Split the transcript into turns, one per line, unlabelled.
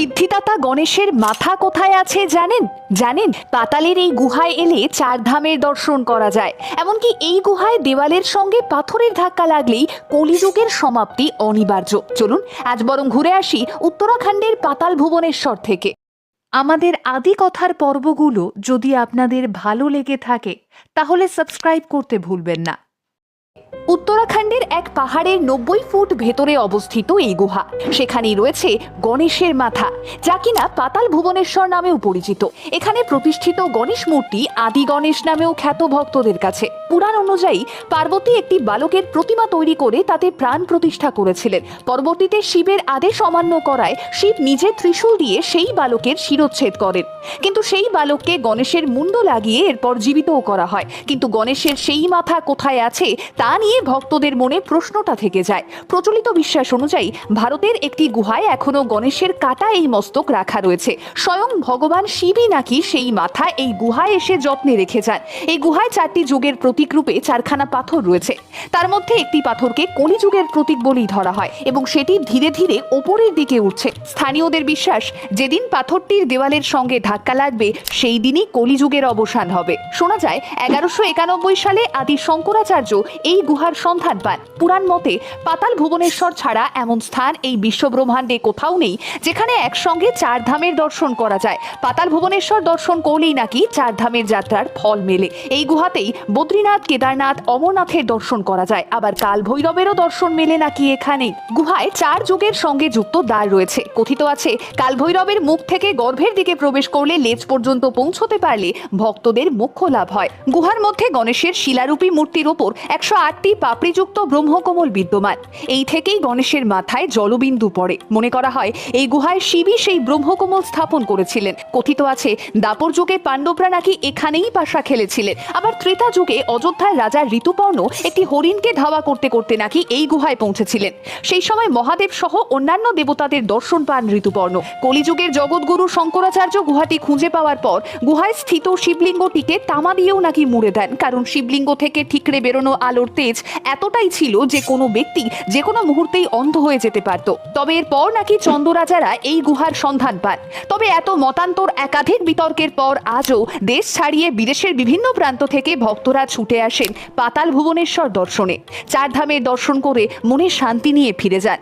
সিদ্ধিদাতা গণেশের মাথা কোথায় আছে জানেন? জানেন, পাতালের এই গুহায় এলে চার ধামের দর্শন করা যায়। এমনকি এই গুহায় দেওয়ালের সঙ্গে পাথরের ধাক্কা লাগলেই কলিযুগের সমাপ্তি অনিবার্য। চলুন, আজ বরং ঘুরে আসি উত্তরাখণ্ডের পাতাল ভুবনেশ্বর থেকে। আমাদের আদি কথার পর্বগুলো যদি আপনাদের ভালো লেগে থাকে, তাহলে সাবস্ক্রাইব করতে ভুলবেন না। উত্তরাখণ্ডের এক পাহাড়ের নব্বই ফুট ভেতরে অবস্থিত এই গুহা। সেখানেই রয়েছে গণেশের মাথা, যা কিনা পাতাল ভুবনেশ্বর নামেও পরিচিত। এখানে প্রতিষ্ঠিত গণেশ মূর্তি আদি গণেশ নামেও খ্যাত ভক্তদের কাছে। পুরাণ অনুযায়ী, পার্বতী একটি বালকের প্রতিমা তৈরি করে তাতে প্রাণ প্রতিষ্ঠা করেছিলেন। পরবর্তীতে শিবের আদেশ অমান্য করায় শিব নিজে ত্রিশূল দিয়ে সেই বালকের শিরোচ্ছেদ করেন। কিন্তু সেই বালককে গণেশের মুন্ড লাগিয়ে এরপর জীবিতও করা হয়। কিন্তু গণেশের সেই মাথা কোথায় আছে, তা নিয়ে ভক্তদের মনে প্রশ্নটা থেকে যায়। প্রচলিত বিশ্বাস অনুযায়ী ভারতের একটি গুহায় এখনও গণেশের কাটা এই মস্তক রাখা রয়েছে। স্বয়ং ভগবান শিবই নাকি সেই মাথা এই গুহায় এসে যত্নে রেখে যান। এই গুহায় চারটি যুগের প্রতীক রূপে চারখানা পাথর রয়েছে। তার মধ্যে একটি পাথরকে কলিযুগের প্রতীক বলেই ধরা হয় এবং সেটি ধীরে ধীরে ওপরের দিকে উঠছে। স্থানীয়দের বিশ্বাস, যেদিন পাথরটির দেওয়ালের সঙ্গে ধাক্কা লাগবে, সেই দিনই কলিযুগের অবসান হবে। শোনা যায়, এগারোশো সালে আদি শঙ্করাচার্য এই গুহার সন্ধান পান। পুরাণ মতে পাতাল ভুবনেশ্বর ছাড়া এমন স্থান এই বিশ্বব্রহ্মাণ্ডে কোথাও নেই, যেখানে একসঙ্গে চার ধামের দর্শন করা যায়। পাতাল ভুবনেশ্বর দর্শন করলেই নাকি চার ধামের যাত্রার ফল মেলে। এই গুহাতেই বদ্রীনাথ, কেদারনাথ, অমরনাথের দর্শন করা যায়। আবার কাল ভৈরবেরও দর্শন মেলে নাকি এখানে। গুহায় চার যুগের সঙ্গে যুক্ত দ্বার রয়েছে। কথিত আছে কাল ভৈরবের মুখ থেকে গর্ভের দিকে প্রবেশ করলে লেজ পর্যন্ত পৌঁছতে পারলে ভক্তদের মুখ্য লাভ হয়। গুহার মধ্যে গণেশের শিলারূপী মূর্তির ওপর একশো আটটি পাপড়িযুক্ত ব্রহ্মকমল বিদ্যমান। এই থেকেই গণেশের মাথায় জলবিন্দু পড়ে। মনে করা হয়, এই গুহায় শিবই সেই ব্রহ্মকমল স্থাপন করেছিলেন। কথিত আছে, দাপর যুগে পাণ্ডবরা নাকি এখানেই পাশা খেলেছিলেন। আবার ত্রেতা যুগে অযোধ্যার রাজা ঋতুপর্ণ একটি হরিণকে ধাওয়া করতে করতে নাকি এই গুহায় পৌঁছেছিলেন। সেই সময় মহাদেব সহ অন্যান্য দেবতাদের দর্শন পান ঋতুপর্ণ। কলিযুগের জগৎগুরু শঙ্করাচার্য গুহাটি খুঁজে পাওয়ার পর, গুহায় স্থিত শিবলিঙ্গটিকে তামা দিয়েও নাকি মুড়ে দেন। কারণ শিবলিঙ্গ থেকে ঠিকরে বেরোনো আলোর তেজ এতটাই ছিল যে কোনো ব্যক্তি যে কোনো মুহূর্তেই অন্ধ হয়ে যেতে পারত। তবে এরপর নাকি চন্দ্ররাজারা এই গুহার সন্ধান পান। তবে এত মতান্তর একাধিক বিতর্কের পর আজও দেশ ছাড়িয়ে বিদেশের বিভিন্ন প্রান্ত থেকে ভক্তরা ছুটে আসেন পাতাল ভুবনেশ্বর দর্শনে। চার ধামের দর্শন করে মনে শান্তি নিয়ে ফিরে যান।